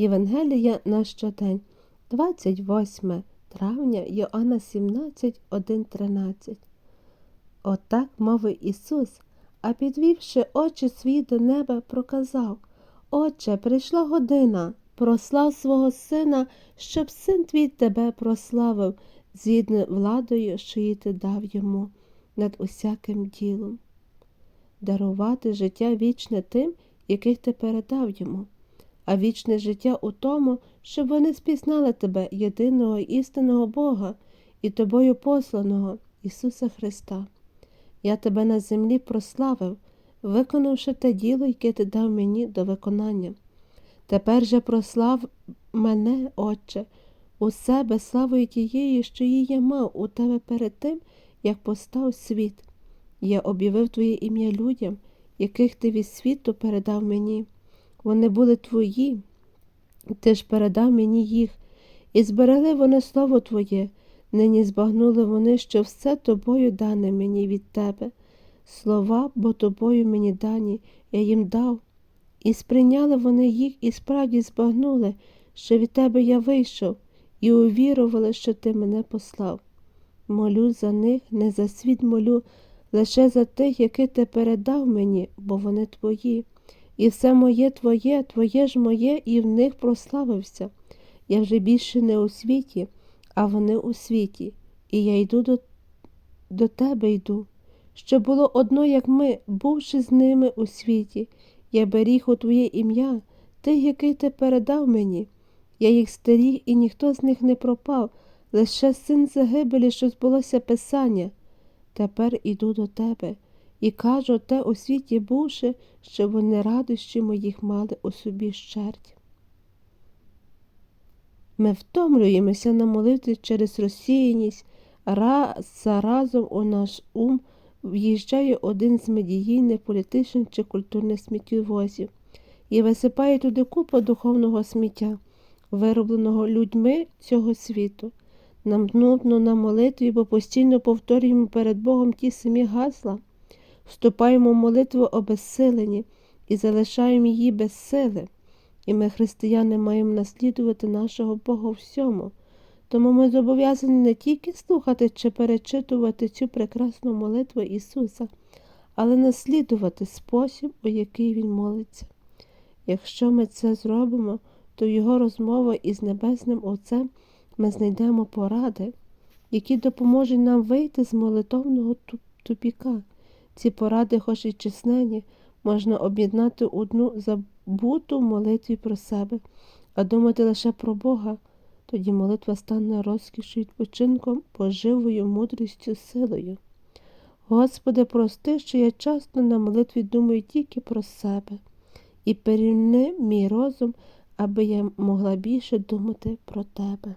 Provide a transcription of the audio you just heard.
Євангелія на щодень, 28 травня Йоанна 17, 1, 13. Отак мовив Ісус, а підвівши очі свої до неба, проказав Отче, прийшла година, прослав свого Сина, щоб син твій тебе прославив, згідно владою, що її ти дав йому над усяким ділом, дарувати життя вічне тим, яких ти передав йому, а вічне життя у тому, щоб вони спізнали тебе, єдиного істинного Бога і тобою посланого, Ісуса Христа. Я тебе на землі прославив, виконавши те діло, яке ти дав мені до виконання. Тепер же прослав мене, Отче, у себе славою тієї, що її я мав у тебе перед тим, як постав світ. Я об'явив Твоє ім'я людям, яких ти від світу передав мені. Вони були твої, ти ж передав мені їх, і зберегли вони слово Твоє, нині збагнули вони, що все тобою дане мені від тебе. Слова, бо тобою мені дані, я їм дав. І сприйняли вони їх і справді збагнули, що від тебе я вийшов, і увірували, що ти мене послав. Молю за них, не за світ молю, лише за тих, яких ти передав мені, бо вони твої. І все моє твоє, твоє ж моє, і в них прославився. Я вже більше не у світі, а вони у світі, і я йду до, до тебе йду. Що було одно, як ми, бувши з ними у світі, я беріг у Твоє ім'я, тих, який ти передав мені. Я їх старіг, і ніхто з них не пропав, лише син загибелі, що збулося Писання. Тепер іду до тебе і кажу те у світі бувши, щоб вони радощі моїх мали у собі щерть. Ми втомлюємося на молитві через розсіяність, раз за разом у наш ум в'їжджає один з медійних, політичних чи культурних сміттєвозів і висипає туди купу духовного сміття, виробленого людьми цього світу. Нам нудно на молитві, бо постійно повторюємо перед Богом ті самі гасла, вступаємо в молитву обезсилені і залишаємо її без сили. І ми, християни, маємо наслідувати нашого Бога всьому. Тому ми зобов'язані не тільки слухати чи перечитувати цю прекрасну молитву Ісуса, але наслідувати спосіб, у який Він молиться. Якщо ми це зробимо, то Його розмова із Небесним Отцем ми знайдемо поради, які допоможуть нам вийти з молитовного тупіка. Ці поради, хоч і чеснені, можна об'єднати одну забуту молитві про себе, а думати лише про Бога. Тоді молитва стане розкішою відпочинком, поживою, мудрістю, силою. Господи, прости, що я часто на молитві думаю тільки про себе, і перемни мій розум, аби я могла більше думати про Тебе.